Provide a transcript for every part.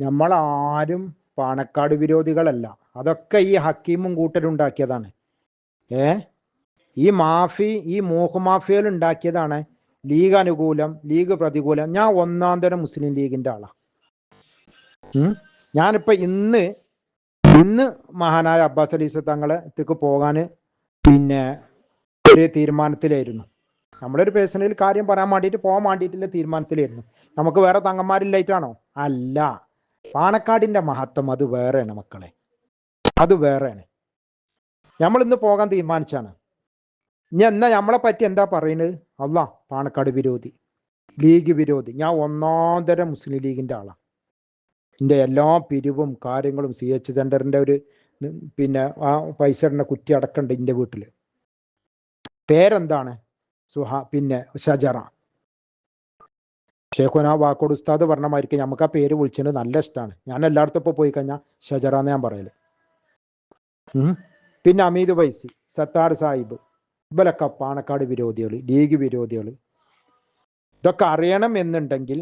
നമ്മളാരും പാണക്കാട് വിരോധികളല്ല. അതൊക്കെ ഈ ഹക്കീമും കൂട്ടരുണ്ടാക്കിയതാണ് ഏ? ഈ മാഫി ഈ മോഹ് മാഫിയൽ ഉണ്ടാക്കിയതാണ് ലീഗ് അനുകൂലം ലീഗ് പ്രതികൂലം. ഞാൻ ഒന്നാം തരം മുസ്ലിം ലീഗിന്റെ ആളാ. ഞാനിപ്പോ ഇന്ന് ഇന്ന് മഹാനായ അബ്ബാസ് അലീസ് തങ്ങളെ പോകാൻ പിന്നെ ഒരു തീരുമാനത്തിലായിരുന്നു. നമ്മളൊരു പേഴ്സണൽ കാര്യം പറയാൻ വേണ്ടിയിട്ട് പോകാൻ വേണ്ടിയിട്ടുള്ള തീരുമാനത്തിലായിരുന്നു. നമുക്ക് വേറെ തങ്ങന്മാരില്ലായിട്ടാണോ? അല്ല. പാണക്കാടിന്റെ മഹത്വം അത് വേറെയാണ് മക്കളെ. അത് വേറെയാണ്. നമ്മൾ ഇന്ന് പോകാൻ തീരുമാനിച്ചാണ്. ഇനി എന്നാ നമ്മളെ പറ്റി എന്താ പറയുന്നത് അല്ല പാണക്കാട് വിരോധി. ലീഗ് വിരോധി. ഞാൻ ഒന്നാന്തര മുസ്ലിം ലീഗിന്റെ ആളാണ് എന്റെ എല്ലാ പിരിവും കാര്യങ്ങളും സി എച്ച് സെന്ററിന്റെ ഒരു പിന്നെ ആ പൈസ കുറ്റി അടക്കണ്ട് എന്റെ വീട്ടിൽ പേരെന്താണ്? സുഹ പിന്നെ ഷജറ. ഷേഖുന വാക്കോട് ഉസ്താദ് പറഞ്ഞ നമുക്ക് ആ പേര് വിളിച്ചത് നല്ല ഇഷ്ടമാണ് ഞാൻ എല്ലായിടത്തും ഇപ്പോൾ പോയി കഴിഞ്ഞാൽ ഷജറ എന്ന് ഞാൻ പറയൽ. പിന്നെ അമീദ് വൈസി സത്താർ സാഹിബ് ഇവലൊക്കെ പാണക്കാട് വിരോധികൾ ലീഗ് വിരോധികൾ ഇതൊക്കെ അറിയണം എന്നുണ്ടെങ്കിൽ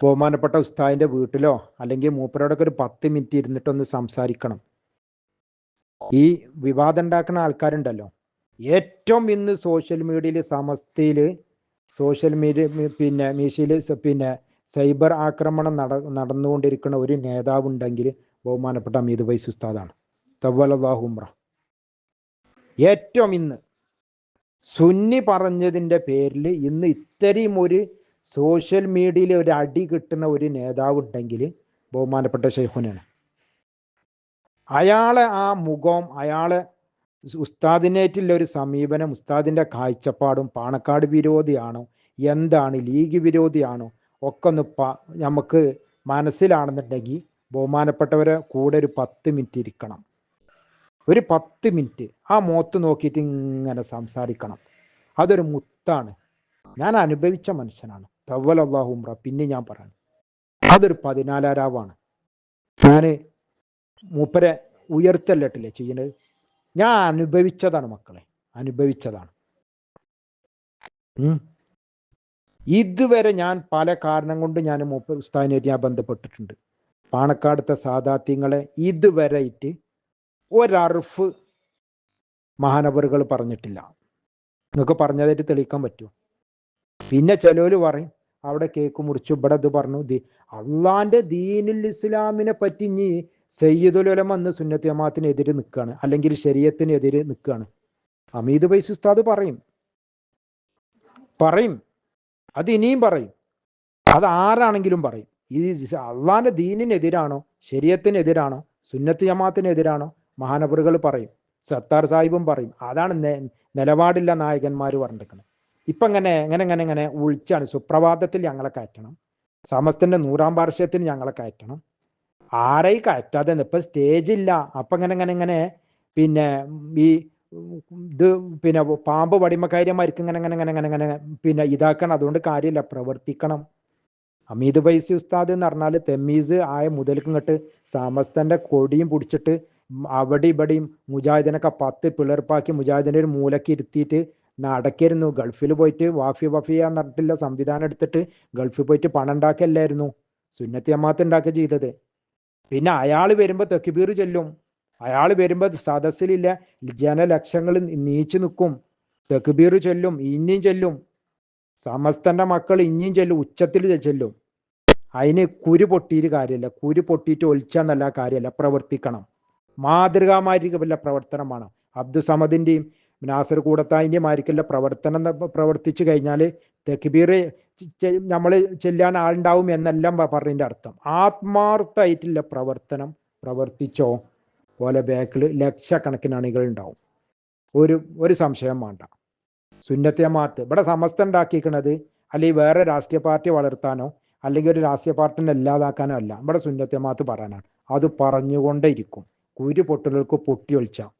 ബഹുമാനപ്പെട്ട ഉസ്താദിന്റെ വീട്ടിലോ അല്ലെങ്കിൽ മൂപ്പരോടൊക്കെ ഒരു പത്ത് മിനിറ്റ് ഇരുന്നിട്ടൊന്ന് സംസാരിക്കണം. ഈ വിവാദം ഉണ്ടാക്കുന്ന ആൾക്കാരുണ്ടല്ലോ. ഏറ്റവും ഇന്ന് സോഷ്യൽ മീഡിയയിൽ സമസ്തയിൽ സോഷ്യൽ മീഡിയ പിന്നെ മീഷയിൽ പിന്നെ സൈബർ ആക്രമണം നട നടന്നുകൊണ്ടിരിക്കുന്ന ഒരു നേതാവുണ്ടെങ്കിൽ ബഹുമാനപ്പെട്ട അമീദ് വൈസ് ഉസ്താദാണ്. തവ്വലാഹുംറ ഏറ്റവും ഇന്ന് സുന്നി പറഞ്ഞതിന്റെ പേരിൽ ഇന്ന് ഇത്രയും ഒരു സോഷ്യൽ മീഡിയയിൽ ഒരു അടി കിട്ടുന്ന ഒരു നേതാവ് ഉണ്ടെങ്കിൽ ബഹുമാനപ്പെട്ട ഷെയ്ഖുനാണ് അയാളെ ആ മുഖം അയാളെ ഉസ്താദിനേറ്റുള്ള ഒരു സമീപനം ഉസ്താദിന്റെ കാഴ്ചപ്പാടും പാണക്കാട് വിരോധിയാണോ? എന്താണ് ലീഗ് വിരോധിയാണോ? ഒക്കെ ഒന്ന് പ നമുക്ക് മനസ്സിലാണെന്നുണ്ടെങ്കിൽ ബഹുമാനപ്പെട്ടവരെ കൂടെ ഒരു പത്ത് മിനിറ്റ് ഇരിക്കണം. ഒരു പത്ത് മിനിറ്റ് ആ മോത്ത് നോക്കിയിട്ട് ഇങ്ങനെ സംസാരിക്കണം. അതൊരു മുത്താണ്. ഞാൻ അനുഭവിച്ച മനുഷ്യനാണ്. അള്ളാഹുമ്ര പിന്നെ ഞാൻ പറയണം. അതൊരു പതിനാലാരാവാണ്. ഞാൻ മൂപ്പരെ ഉയർത്തല്ലട്ടില്ലേ ചെയ്യുന്നത് ഞാൻ അനുഭവിച്ചതാണ് മക്കളെ അനുഭവിച്ചതാണ്. ഇതുവരെ ഞാൻ പല കാരണം കൊണ്ട് ഞാൻ മൂപ്പർ ഉസ്താദിനായിട്ട് ഞാൻ ബന്ധപ്പെട്ടിട്ടുണ്ട്. പാണക്കാടത്തെ സാദാത്യങ്ങളെ ഇതുവരെ ഇറ്റ് ഒരർഫ് മഹാനവറുകൾ പറഞ്ഞിട്ടില്ല. നിങ്ങൾക്ക് പറഞ്ഞതായിട്ട് തെളിയിക്കാൻ പറ്റുമോ? പിന്നെ ചിലവർ പറയും അവിടെ കേക്ക് മുറിച്ചു ഇവിടെ ഇത് പറഞ്ഞു ദീ അള്ളാന്റെ ദീനുൽ ഇസ്ലാമിനെ പറ്റി ഇനി സയ്യിദുലം അന്ന് സുന്നത്ത് ജമാഅത്തിനെതിരെ നിൽക്കുകയാണ് അല്ലെങ്കിൽ ശരീരത്തിനെതിരെ നിൽക്കുകയാണ് അമീദ് ബൈസ് ഉസ്താദ് പറയും. പറയും. അത് ഇനിയും പറയും. അത് ആരാണെങ്കിലും പറയും. ഈ അള്ളാന്റെ ദീനിനെതിരാണോ ശരീരത്തിനെതിരാണോ സുന്നത്ത് ജമാഅത്തിനെതിരാണോ മഹാനവറുകൾ പറയും. സത്താർ സാഹിബും പറയും. അതാണ് നിലപാടില്ല നായകന്മാർ പറഞ്ഞിരിക്കുന്നത് ഇപ്പൊ ഇങ്ങനെ എങ്ങനെ എങ്ങനെ എങ്ങനെ ഉൾച്ചാണ് സുപ്രഭാതത്തിൽ ഞങ്ങളെ കയറ്റണം. സമസ്തന്റെ നൂറാം പാർശ്വത്തിന് ഞങ്ങളെ കയറ്റണം. ആരെയും കയറ്റാതെ ഇപ്പൊ സ്റ്റേജ് ഇല്ല. അപ്പൊ ഇങ്ങനെ ഇങ്ങനെ ഇങ്ങനെ പിന്നെ ഈ ഇത് പിന്നെ പാമ്പ് വടിമക്കാര്യമാർക്ക് ഇങ്ങനെ ഇങ്ങനെ ഇങ്ങനെ ഇങ്ങനെ ഇങ്ങനെ പിന്നെ ഇതാക്കണം. അതുകൊണ്ട് കാര്യമില്ല. പ്രവർത്തിക്കണം. അമീദ് ബൈസി ഉസ്താദ് എന്ന് പറഞ്ഞാൽ തെമ്മീസ് ആയ മുതൽക്കും ഇങ്ങോട്ട് സമസ്തന്റെ കൊടിയും പിടിച്ചിട്ട് അവിടെ ഇവിടെയും മുജാഹിദിനൊക്കെ പത്ത് പിളർപ്പാക്കി മുജാഹിദിന്റെ ഒരു മൂലക്ക് ഇരുത്തിയിട്ട് നടക്കായിരുന്നു. ഗൾഫിൽ പോയിട്ട് വാഫി വഫിയ എന്ന് പറഞ്ഞിട്ടില്ല സംവിധാനം എടുത്തിട്ട് ഗൾഫിൽ പോയിട്ട് പണം ഉണ്ടാക്കിയല്ലായിരുന്നു സുന്നത്തി അമ്മാത്ത് ഉണ്ടാക്കുക ചെയ്തത്. പിന്നെ അയാൾ വരുമ്പോൾ തെക്കിബീർ ചെല്ലും. അയാൾ വരുമ്പോൾ സദസ്സിലില്ല. ജനലക്ഷങ്ങൾ നീച്ചു നിൽക്കും. തെക്കുബീർ ചൊല്ലും ഇനിയും ചെല്ലും. സമസ്തന്റെ മക്കൾ ഇനിയും ചെല്ലും ഉച്ചത്തിൽ ചെല്ലും. അതിന് കുരു പൊട്ടിയിട്ട് കാര്യമല്ല കുരു പൊട്ടിയിട്ട് ഒലിച്ചാന്നല്ല കാര്യമല്ല പ്രവർത്തിക്കണം. മാതൃകാമാരിക്കല്ല പ്രവർത്തനമാണ് അബ്ദുസമദിന്റെയും നാസർ കൂടത്തായിന്റെയും ആയിരിക്കില്ല പ്രവർത്തനം പ്രവർത്തിച്ചു കഴിഞ്ഞാൽ തെക്കുബീർ നമ്മൾ ചെല്ലാൻ ആളുണ്ടാവും എന്നെല്ലാം പറഞ്ഞതിന്റെ അർത്ഥം. ആത്മാർത്ഥമായിട്ടുള്ള പ്രവർത്തനം പ്രവർത്തിച്ചോ പോലെ ബാക്കിൽ ലക്ഷക്കണക്കിന് അണികൾ ഉണ്ടാവും ഒരു ഒരു സംശയം വേണ്ട. സുന്നത്തിയമാത്ത് ഇവിടെ സമസ്ത ഉണ്ടാക്കിയിരിക്കുന്നത് അല്ലെങ്കിൽ വേറെ രാഷ്ട്രീയ പാർട്ടി വളർത്താനോ അല്ലെങ്കിൽ ഒരു രാഷ്ട്രീയ പാർട്ടിനെ ഇല്ലാതാക്കാനോ അല്ല. ഇവിടെ സുന്നത്തിയമാത്ത് പറയാനാണ് അത് പറഞ്ഞുകൊണ്ടേയിരിക്കും. കുരു പൊട്ടലുകൾക്ക് പൊട്ടി ഒളിച്ചാം.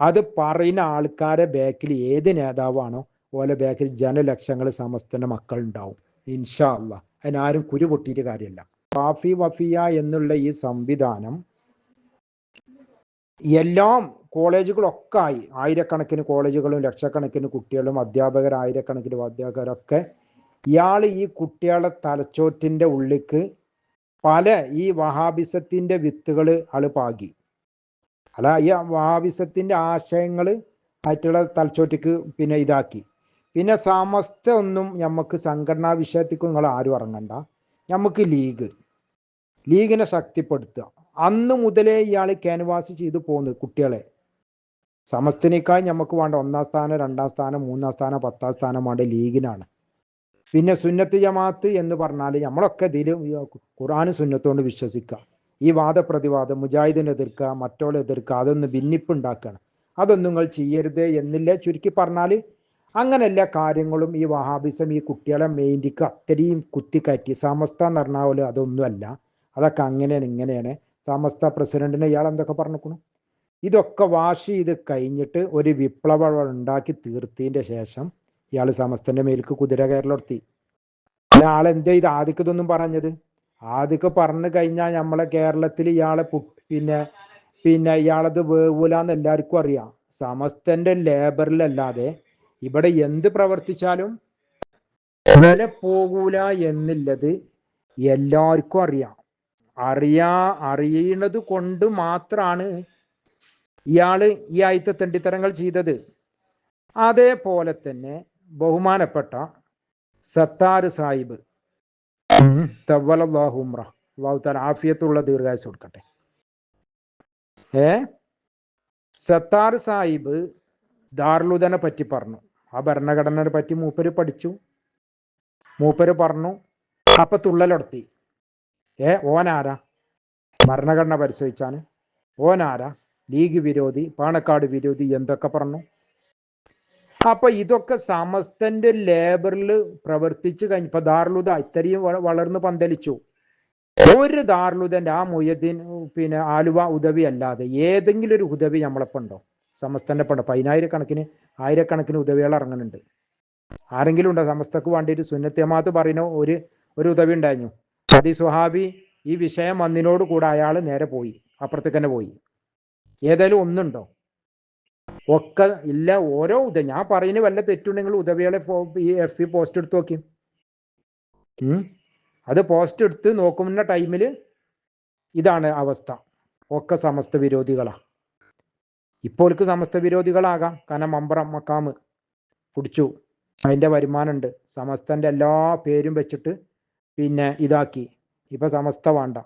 അത് പറയുന്ന ആൾക്കാരെ ബാക്കിൽ ഏത് നേതാവാണോ ഓലെ ബാക്കിൽ ജനലക്ഷങ്ങൾ സമസ്തന്റെ മക്കൾ ഉണ്ടാവും ഇൻഷാ അല്ല അതിനാരും കുരു പൊട്ടിയിട്ട് കാര്യമില്ല വാഫി വഫിയ എന്നുള്ള ഈ സംവിധാനം എല്ലാം കോളേജുകളൊക്കെ ആയി ആയിരക്കണക്കിന് കോളേജുകളും ലക്ഷക്കണക്കിന് കുട്ടികളും അധ്യാപകർ ആയിരക്കണക്കിന് അധ്യാപകരൊക്കെ ഇയാൾ ഈ കുട്ടികളെ തലച്ചോറ്റിന്റെ ഉള്ളിക്ക് പല ഈ വഹാബിസത്തിന്റെ വിത്തുകൾ ആൾ പാകി. അല്ല ഈ വഹാബിസത്തിന്റെ ആശയങ്ങൾ ആയിട്ടുള്ള തലച്ചോറ്റിക്ക് പിന്നെ ഇതാക്കി. പിന്നെ സമസ്ത ഒന്നും നമുക്ക് സംഘടനാ വിഷയത്തിക്കും നിങ്ങൾ ആരും ഇറങ്ങണ്ട. നമുക്ക് ലീഗ്. ലീഗിനെ ശക്തിപ്പെടുത്തുക. അന്ന് മുതലേ ഇയാൾ ക്യാൻവാസ് ചെയ്തു പോകുന്നത് കുട്ടികളെ. സമസ്തനേക്കാൾ നമുക്ക് വേണ്ട ഒന്നാം സ്ഥാനം രണ്ടാം സ്ഥാനം മൂന്നാം സ്ഥാനം പത്താം സ്ഥാനം വേണ്ട ലീഗിനാണ്. പിന്നെ സുന്നത്ത് ജമാഅത്ത് എന്ന് പറഞ്ഞാൽ നമ്മളൊക്കെ ഇതിൽ ഖുർആാനും സുന്നത്തോണ്ട് വിശ്വസിക്കുക. ഈ വാദപ്രതിവാദം മുജാഹിദിനെ എതിർക്കുക മറ്റോളെ എതിർക്കുക അതൊന്ന് ഭിന്നിപ്പുണ്ടാക്കുകയാണ് അതൊന്നും നിങ്ങൾ ചെയ്യരുത് എന്നില്ല. ചുരുക്കി പറഞ്ഞാൽ അങ്ങനെ എല്ലാ കാര്യങ്ങളും ഈ വഹാബിസം ഈ കുട്ടികളെ മെയിന്റിക്ക് അത്രയും കുത്തിക്കയറ്റി. സമസ്ത എന്ന് പറഞ്ഞാൽ പോലും അതൊന്നുമല്ല. അതൊക്കെ അങ്ങനെയാണ് ഇങ്ങനെയാണ്. സമസ്ത പ്രസിഡന്റിനെ ഇയാൾ എന്തൊക്കെ പറഞ്ഞിരിക്കണം ഇതൊക്കെ വാഷ് ചെയ്ത് കഴിഞ്ഞിട്ട് ഒരു വിപ്ലവം ഉണ്ടാക്കി തീർത്തതിന്റെ ശേഷം ഇയാൾ സമസ്തന്റെ മേൽക്ക് കുതിര കയറിലൊർത്തി ആളെന്താ ഇത് ആദ്യക്ക് ഇതൊന്നും പറഞ്ഞത്? ആദ്യമൊക്കെ പറഞ്ഞു കഴിഞ്ഞാൽ നമ്മളെ കേരളത്തിൽ ഇയാളെ പിന്നെ പിന്നെ ഇയാളത് വേവൂലെന്ന് എല്ലാവർക്കും അറിയാം. സമസ്തന്റെ ലേബറിലല്ലാതെ ഇവിടെ എന്ത് പ്രവർത്തിച്ചാലും വില പോകൂല എന്നുള്ളത് എല്ലാവർക്കും അറിയാം. അറിയാ അറിയണത് കൊണ്ട് മാത്രാണ് ഇയാൾ ഈ ആയത്തെ തെണ്ടിത്തരങ്ങൾ ചെയ്തത്. അതേപോലെ തന്നെ ബഹുമാനപ്പെട്ട സത്താർ സാഹിബ്. തവ്വലല്ലാഹു ഉംറ. അള്ളാഹു ആഫിയത്തുള്ള ദീർഘായുസ് കൊടുക്കട്ടെ. ഏ? സത്താർ സാഹിബ് ദാർലുദനെ പറ്റി പറഞ്ഞു. ആ ഭരണഘടനയെ പറ്റി മൂപ്പര് പഠിച്ചു. മൂപ്പര് പറഞ്ഞു അപ്പൊ തുള്ളലൊടത്തി. ഏ ഓനാരാ? ഭരണഘടന പരിശോധിച്ചാൽ ഓനാരാ? ലീഗ് വിരോധി പാണക്കാട് വിരോധി എന്തൊക്കെ പറഞ്ഞു? അപ്പൊ ഇതൊക്കെ സമസ്തന്റെ ലേബറിൽ പ്രവർത്തിച്ചു കഴിഞ്ഞു ഇപ്പൊ ദാർലുദ ഇത്രയും വളർന്ന് പന്തലിച്ചു. ഒരു ദാർലുദന്റെ ആ മൊയ്യദ്ദീൻ പിന്നെ ആലുവ ഉദവി അല്ലാതെ ഏതെങ്കിലും ഒരു ഉദവി നമ്മളൊപ്പം ഉണ്ടോ സമസ്തന്റെ പണ്ട് പതിനായിരക്കണക്കിന് ആയിരക്കണക്കിന് ഉദവികൾ ഇറങ്ങുന്നുണ്ട്. ആരെങ്കിലും ഉണ്ടോ സമസ്തക്ക് വേണ്ടിയിട്ട്? സുന്നത്യമാത്ത് പറയുന്ന ഒരു ഒരു ഉദവി ഉണ്ടായിരുന്നു. അതി സുഹാബി ഈ വിഷയം വന്നതിനോട് കൂടെ അയാൾ നേരെ പോയി അപ്പുറത്തേക്ക് തന്നെ പോയി. ഏതായാലും ഒന്നുണ്ടോ? ഒക്കെ ഇല്ല ഓരോ ഉദ ഞാൻ പറയുന്ന വല്ല തെറ്റുണ്ടെങ്കിൽ ഉദവികളെ ഈ എഫ് പി പോസ്റ്റ് എടുത്ത് നോക്കി. അത് പോസ്റ്റ് എടുത്ത് നോക്കുന്ന ടൈമിൽ ഇതാണ് അവസ്ഥ. ഒക്കെ സമസ്ത വിരോധികളാ ഇപ്പോൾക്ക് സമസ്ത വിരോധികളാകാം. കാരണം മമ്പറം മക്കാമ് കുടിച്ചു. അതിന്റെ വരുമാനമുണ്ട്. സമസ്തന്റെ എല്ലാ പേരും വെച്ചിട്ട് പിന്നെ ഇതാക്കി. ഇപ്പം സമസ്ത വേണ്ട.